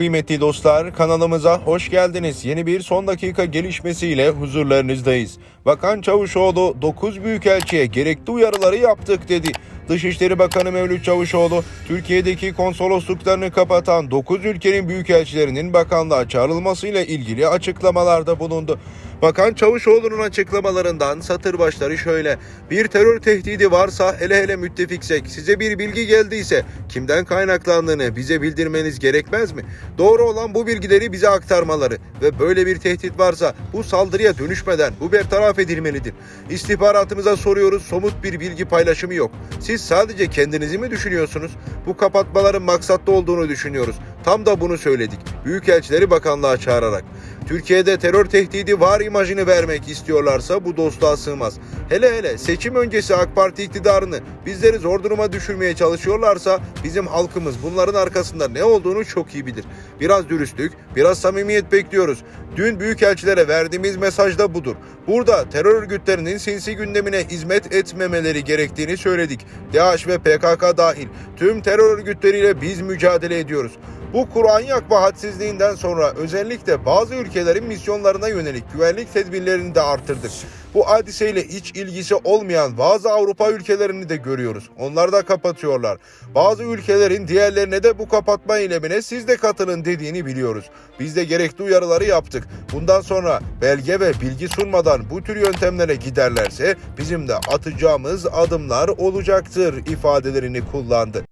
Kıymetli dostlar kanalımıza hoş geldiniz. Yeni bir son dakika gelişmesiyle huzurlarınızdayız. Bakan Çavuşoğlu 9 büyükelçiye gerekli uyarıları yaptık dedi. Dışişleri Bakanı Mevlüt Çavuşoğlu, Türkiye'deki konsolosluklarını kapatan 9 ülkenin büyükelçilerinin bakanlığa çağrılmasıyla ilgili açıklamalarda bulundu. Bakan Çavuşoğlu'nun açıklamalarından satır başları şöyle. Bir terör tehdidi varsa hele hele müttefiksek size bir bilgi geldiyse kimden kaynaklandığını bize bildirmeniz gerekmez mi? Doğru olan bu bilgileri bize aktarmaları ve böyle bir tehdit varsa bu saldırıya dönüşmeden bu bertaraf edilmelidir. İstihbaratımıza soruyoruz somut bir bilgi paylaşımı yok. Siz sadece kendinizi mi düşünüyorsunuz? Bu kapatmaların maksatlı olduğunu düşünüyoruz. Tam da bunu söyledik. Büyükelçileri bakanlığa çağırarak. Türkiye'de terör tehdidi var imajını vermek istiyorlarsa bu dostluğa sığmaz. Hele hele seçim öncesi AK Parti iktidarını bizleri zor duruma düşürmeye çalışıyorlarsa bizim halkımız bunların arkasında ne olduğunu çok iyi bilir. Biraz dürüstlük, biraz samimiyet bekliyoruz. Dün büyükelçilere verdiğimiz mesaj da budur. Burada terör örgütlerinin sinsi gündemine hizmet etmemeleri gerektiğini söyledik. DAEŞ ve PKK dahil tüm terör örgütleriyle biz mücadele ediyoruz. Bu Kur'an yakma hadsizliğinden sonra özellikle bazı ülkelerin misyonlarına yönelik güvenlik tedbirlerini de arttırdık. Bu hadiseyle hiç ilgisi olmayan bazı Avrupa ülkelerini de görüyoruz. Onlar da kapatıyorlar. Bazı ülkelerin diğerlerine de bu kapatma eylemine siz de katılın dediğini biliyoruz. Biz de gerekli uyarıları yaptık. Bundan sonra belge ve bilgi sunmadan bu tür yöntemlere giderlerse bizim de atacağımız adımlar olacaktır ifadelerini kullandı.